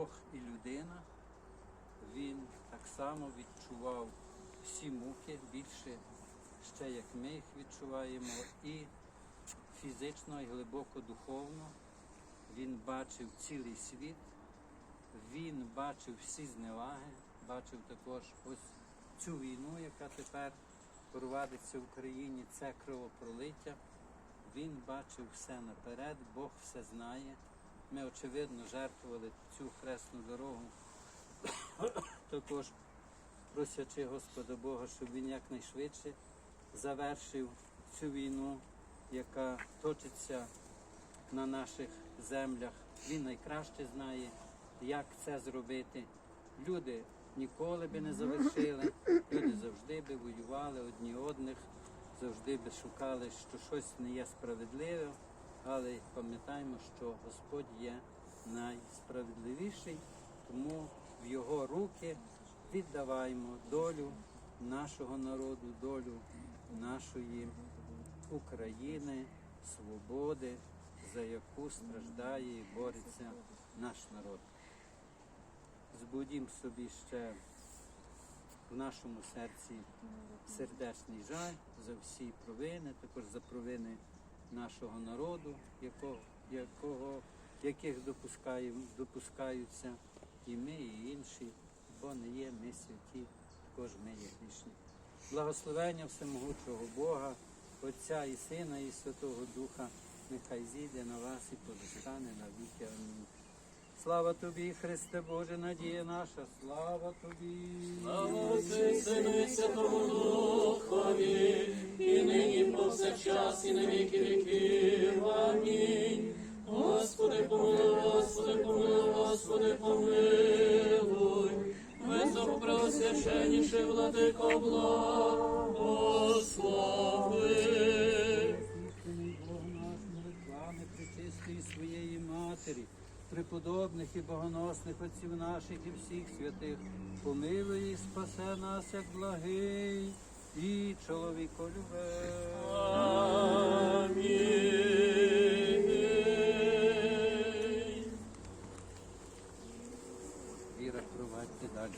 Бог і людина, він так само відчував всі муки більше ще як ми їх відчуваємо, і фізично, і глибоко духовно. Він бачив цілий світ, він бачив всі зневаги, бачив також ось цю війну, яка тепер провадиться в Україні, це кровопролиття. Він бачив все наперед, Бог все знає. Ми, очевидно, жертвували цю хресну дорогу, також просячи Господа Бога, щоб він якнайшвидше завершив цю війну, яка точиться на наших землях. Він найкраще знає, як це зробити. Люди ніколи би не завершили, люди завжди би воювали одні одних, завжди би шукали, що щось не є справедливе, але пам'ятаємо, що Господь є найсправедливіший, тому в Його руки віддаваємо долю нашого народу, долю нашої України, свободи, за яку страждає і бореться наш народ. Збудім собі ще в нашому серці сердечний жаль за всі провини, також за провини нашого народу, якого, якого, яких допускаємо, допускаються і ми, і інші, бо не є ми святі, також ми є грішні. Благословення всемогучого Бога, Отця і Сина, і Святого Духа, нехай зійде на вас і позостане на віки. Амінь. Слава тобі, Христе Боже, надія наша, слава тобі. Слава Отцю Сину і Святому Духові, повсякчас, і на віки віків. Амінь. Господи, помилуй, Господи, помилуй, Господи, помилуй. Високопреосвященніший владико благослови. Наш, молитвами причистої своєї матері, преподобних і богоносних отців наших і всіх святих, помилуй і спасе нас, як благий і чоловіколюбе. Амінь. Віра, провадьте далі.